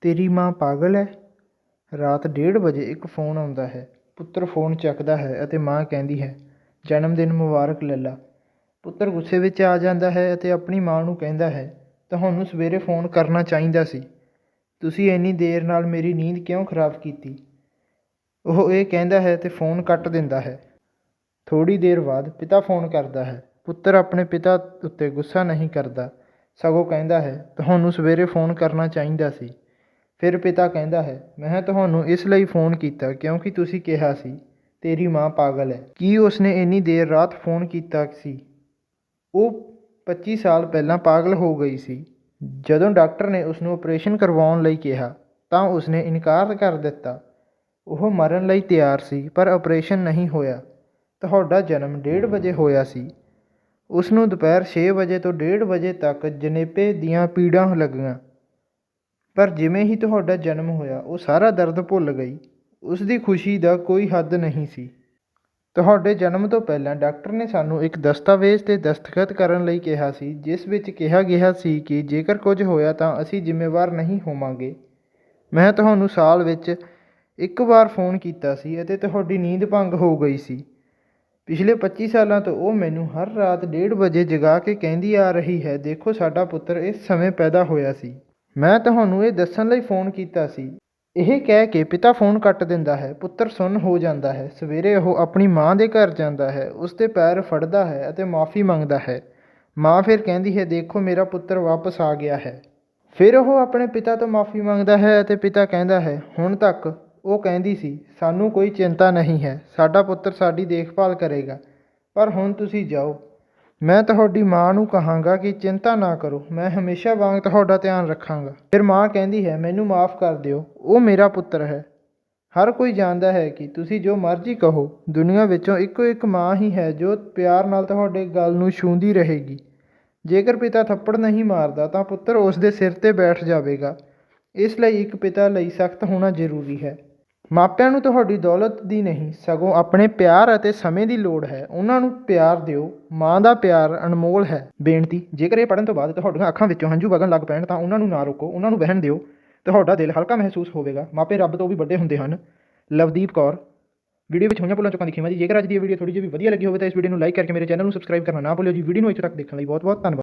ਤੇਰੀ ਮਾਂ ਪਾਗਲ ਹੈ ਰਾਤ ਡੇਢ ਵਜੇ ਇੱਕ ਫੋਨ ਆਉਂਦਾ ਹੈ। ਪੁੱਤਰ ਫੋਨ ਚੱਕਦਾ ਹੈ ਅਤੇ ਮਾਂ ਕਹਿੰਦੀ ਹੈ, ਜਨਮ ਦਿਨ ਮੁਬਾਰਕ ਲੱਲਾ। ਪੁੱਤਰ ਗੁੱਸੇ ਵਿੱਚ ਆ ਜਾਂਦਾ ਹੈ ਅਤੇ ਆਪਣੀ ਮਾਂ ਨੂੰ ਕਹਿੰਦਾ ਹੈ, ਤੁਹਾਨੂੰ ਸਵੇਰੇ ਫੋਨ ਕਰਨਾ ਚਾਹੀਦਾ ਸੀ। ਤੁਸੀਂ ਇੰਨੀ ਦੇਰ ਨਾਲ ਮੇਰੀ ਨੀਂਦ ਕਿਉਂ ਖਰਾਬ ਕੀਤੀ? ਉਹ ਇਹ ਕਹਿੰਦਾ ਹੈ ਤੇ ਫੋਨ ਕੱਟ ਦਿੰਦਾ ਹੈ। ਥੋੜੀ ਦੇਰ ਬਾਅਦ ਪਿਤਾ ਫੋਨ ਕਰਦਾ ਹੈ। ਪੁੱਤਰ ਆਪਣੇ ਪਿਤਾ ਉੱਤੇ ਗੁੱਸਾ ਨਹੀਂ ਕਰਦਾ। ਸਗੋਂ ਕਹਿੰਦਾ ਹੈ, ਤੁਹਾਨੂੰ ਸਵੇਰੇ ਫੋਨ ਕਰਨਾ ਚਾਹੀਦਾ ਸੀ। ਫਿਰ ਪਿਤਾ ਕਹਿੰਦਾ ਹੈ, ਮੈਂ ਤੁਹਾਨੂੰ ਇਸ ਲਈ ਫੋਨ ਕੀਤਾ ਕਿਉਂਕਿ ਤੁਸੀਂ ਕਿਹਾ ਸੀ, ਤੇਰੀ ਮਾਂ ਪਾਗਲ ਹੈ। ਕੀ ਉਸਨੇ ਇੰਨੀ ਦੇਰ ਰਾਤ ਫੋਨ ਕੀਤਾ ਸੀ? ਉਹ 25 ਸਾਲ ਪਹਿਲਾਂ ਪਾਗਲ ਹੋ ਗਈ ਸੀ। ਜਦੋਂ ਡਾਕਟਰ ਨੇ ਉਸ ਨੂੰ ਆਪਰੇਸ਼ਨ ਕਰਵਾਉਣ ਲਈ ਕਿਹਾ, ਤਾਂ ਉਸਨੇ ਇਨਕਾਰ ਕਰ ਦਿੱਤਾ। ਉਹ ਮਰਨ ਲਈ ਤਿਆਰ ਸੀ, ਪਰ ਆਪਰੇਸ਼ਨ ਨਹੀਂ ਹੋਇਆ। ਤੁਹਾਡਾ ਜਨਮ 1:30 ਵਜੇ ਹੋਇਆ ਸੀ। ਉਸ ਨੂੰ ਦੁਪਹਿਰ 6 ਵਜੇ ਤੋਂ 1:30 ਵਜੇ ਤੱਕ ਜਨੇਪੇ ਦੀਆਂ ਪੀੜਾਂ ਲੱਗੀਆਂ। ਪਰ ਜਿਵੇਂ ਹੀ ਤੁਹਾਡਾ ਜਨਮ ਹੋਇਆ, ਉਹ ਸਾਰਾ ਦਰਦ ਭੁੱਲ ਗਈ। ਉਸ ਦੀ ਖੁਸ਼ੀ ਦਾ ਕੋਈ ਹੱਦ ਨਹੀਂ ਸੀ। ਤੁਹਾਡੇ ਜਨਮ ਤੋਂ ਪਹਿਲਾਂ ਡਾਕਟਰ ਨੇ ਸਾਨੂੰ ਇੱਕ ਦਸਤਾਵੇਜ਼ ਤੇ ਦਸਤਖਤ ਕਰਨ ਲਈ ਕਿਹਾ ਸੀ, ਜਿਸ ਵਿੱਚ ਕਿਹਾ ਗਿਆ ਸੀ ਕਿ ਜੇਕਰ ਕੁਝ ਹੋਇਆ ਤਾਂ ਅਸੀਂ ਜ਼ਿੰਮੇਵਾਰ ਨਹੀਂ ਹੋਵਾਂਗੇ। ਮੈਂ ਤੁਹਾਨੂੰ ਸਾਲ ਵਿੱਚ ਇੱਕ ਵਾਰ ਫੋਨ ਕੀਤਾ ਸੀ ਅਤੇ ਤੁਹਾਡੀ ਨੀਂਦ ਭੰਗ ਹੋ ਗਈ ਸੀ। ਪਿਛਲੇ 25 ਸਾਲਾਂ ਤੋਂ ਉਹ ਮੈਨੂੰ ਹਰ ਰਾਤ 1:30 ਵਜੇ ਜਗਾ ਕੇ ਕਹਿੰਦੀ ਆ ਰਹੀ ਹੈ, ਦੇਖੋ, ਸਾਡਾ ਪੁੱਤਰ ਇਸ ਸਮੇਂ ਪੈਦਾ ਹੋਇਆ ਸੀ। ਮੈਂ ਤੁਹਾਨੂੰ ਇਹ ਦੱਸਣ ਲਈ ਫੋਨ ਕੀਤਾ ਸੀ। ਇਹ ਕਹਿ ਕੇ ਪਿਤਾ ਫੋਨ ਕੱਟ ਦਿੰਦਾ ਹੈ। ਪੁੱਤਰ ਸੁੰਨ ਹੋ ਜਾਂਦਾ ਹੈ। ਸਵੇਰੇ ਉਹ ਆਪਣੀ ਮਾਂ ਦੇ ਘਰ ਜਾਂਦਾ ਹੈ। ਉਸ ਦੇ ਪੈਰ ਫੜਦਾ ਹੈ ਅਤੇ ਮਾਫੀ ਮੰਗਦਾ ਹੈ। ਮਾਂ ਫਿਰ ਕਹਿੰਦੀ ਹੈ, ਦੇਖੋ, ਮੇਰਾ ਪੁੱਤਰ ਵਾਪਸ ਆ ਗਿਆ ਹੈ। ਫਿਰ ਉਹ ਆਪਣੇ ਪਿਤਾ ਤੋਂ ਮਾਫੀ ਮੰਗਦਾ ਹੈ ਅਤੇ ਪਿਤਾ ਕਹਿੰਦਾ ਹੈ, ਹੁਣ ਤੱਕ ਉਹ ਕਹਿੰਦੀ ਸੀ, ਸਾਨੂੰ ਕੋਈ ਚਿੰਤਾ ਨਹੀਂ ਹੈ। ਸਾਡਾ ਪੁੱਤਰ ਸਾਡੀ ਦੇਖਭਾਲ ਕਰੇਗਾ। ਪਰ ਹੁਣ ਤੁਸੀਂ ਜਾਓ। ਮੈਂ ਤੁਹਾਡੀ ਮਾਂ ਨੂੰ ਕਹਾਂਗਾ ਕਿ ਚਿੰਤਾ ਨਾ ਕਰੋ, ਮੈਂ ਹਮੇਸ਼ਾ ਵਾਂਗ ਤੁਹਾਡਾ ਧਿਆਨ ਰੱਖਾਂਗਾ। ਫਿਰ ਮਾਂ ਕਹਿੰਦੀ ਹੈ, ਮੈਨੂੰ ਮਾਫ ਕਰ ਦਿਓ, ਉਹ ਮੇਰਾ ਪੁੱਤਰ ਹੈ। ਹਰ ਕੋਈ ਜਾਣਦਾ ਹੈ ਕਿ ਤੁਸੀਂ ਜੋ ਮਰਜ਼ੀ ਕਹੋ, ਦੁਨੀਆ ਵਿੱਚੋਂ ਇੱਕੋ ਇੱਕ ਮਾਂ ਹੀ ਹੈ ਜੋ ਪਿਆਰ ਨਾਲ ਤੁਹਾਡੇ ਗੱਲ ਨੂੰ ਛੂੰਹਦੀ ਰਹੇਗੀ। ਜੇਕਰ ਪਿਤਾ ਥੱਪੜ ਨਹੀਂ ਮਾਰਦਾ, ਤਾਂ ਪੁੱਤਰ ਉਸ ਦੇ ਸਿਰ ਤੇ ਬੈਠ ਜਾਵੇਗਾ। ਇਸ ਲਈ ਇੱਕ ਪਿਤਾ ਲਈ ਸਖਤ ਹੋਣਾ ਜ਼ਰੂਰੀ ਹੈ। ਮਾਪਿਆਂ ਨੂੰ ਤੁਹਾਡੀ ਦੌਲਤ ਦੀ ਨਹੀਂ, ਸਗੋਂ ਆਪਣੇ ਪਿਆਰ ਅਤੇ ਸਮੇਂ ਦੀ ਲੋੜ ਹੈ। ਉਹਨਾਂ ਨੂੰ ਪਿਆਰ ਦਿਓ। ਮਾਂ ਦਾ ਪਿਆਰ ਅਨਮੋਲ ਹੈ। ਬੇਨਤੀ, ਜੇਕਰ ਇਹ ਪੜਨ ਤੋਂ ਬਾਅਦ ਤੁਹਾਡੀਆਂ ਅੱਖਾਂ ਵਿੱਚੋਂ ਹੰਝੂ ਵਗਣ ਲੱਗ ਪੈਣ, ਤਾਂ ਉਹਨਾਂ ਨੂੰ ਨਾ ਰੋਕੋ। ਉਹਨਾਂ ਨੂੰ ਵਹਿਣ ਦਿਓ। ਤੁਹਾਡਾ ਦਿਲ ਹਲਕਾ ਮਹਿਸੂਸ ਹੋਵੇਗਾ। ਮਾਪੇ ਰੱਬ ਤੋਂ ਵੀ ਵੱਡੇ ਹੁੰਦੇ ਹਨ। ਲਵਦੀਪ ਕੌਰ, ਵੀਡੀਓ ਵਿੱਚ ਹੋਈਆਂ ਭੁੱਲਾਂ ਚੁੱਕਾਂ ਦੀ ਖਿਮਾ ਜੀ। ਜੇਕਰ ਅੱਜ ਦੀ ਵੀਡੀਓ ਥੋੜੀ ਜਿਹੀ ਵੀ ਵਧੀਆ ਲੱਗੀ ਹੋਵੇ, ਤਾਂ ਇਸ ਵੀਡੀਓ ਨੂੰ ਲਾਈਕ ਕਰਕੇ ਮੇਰੇ ਚੈਨਲ ਨੂੰ ਸਬਸਕ੍ਰਾਈਬ ਕਰਨਾ ਨਾ ਭੁੱਲਿਓ ਜੀ। ਵੀਡੀਓ ਨੂੰ ਇੱਥੇ ਤੱਕ ਦੇਖਣ ਲਈ ਬਹੁਤ ਬਹੁਤ ਧੰਨਵਾਦ।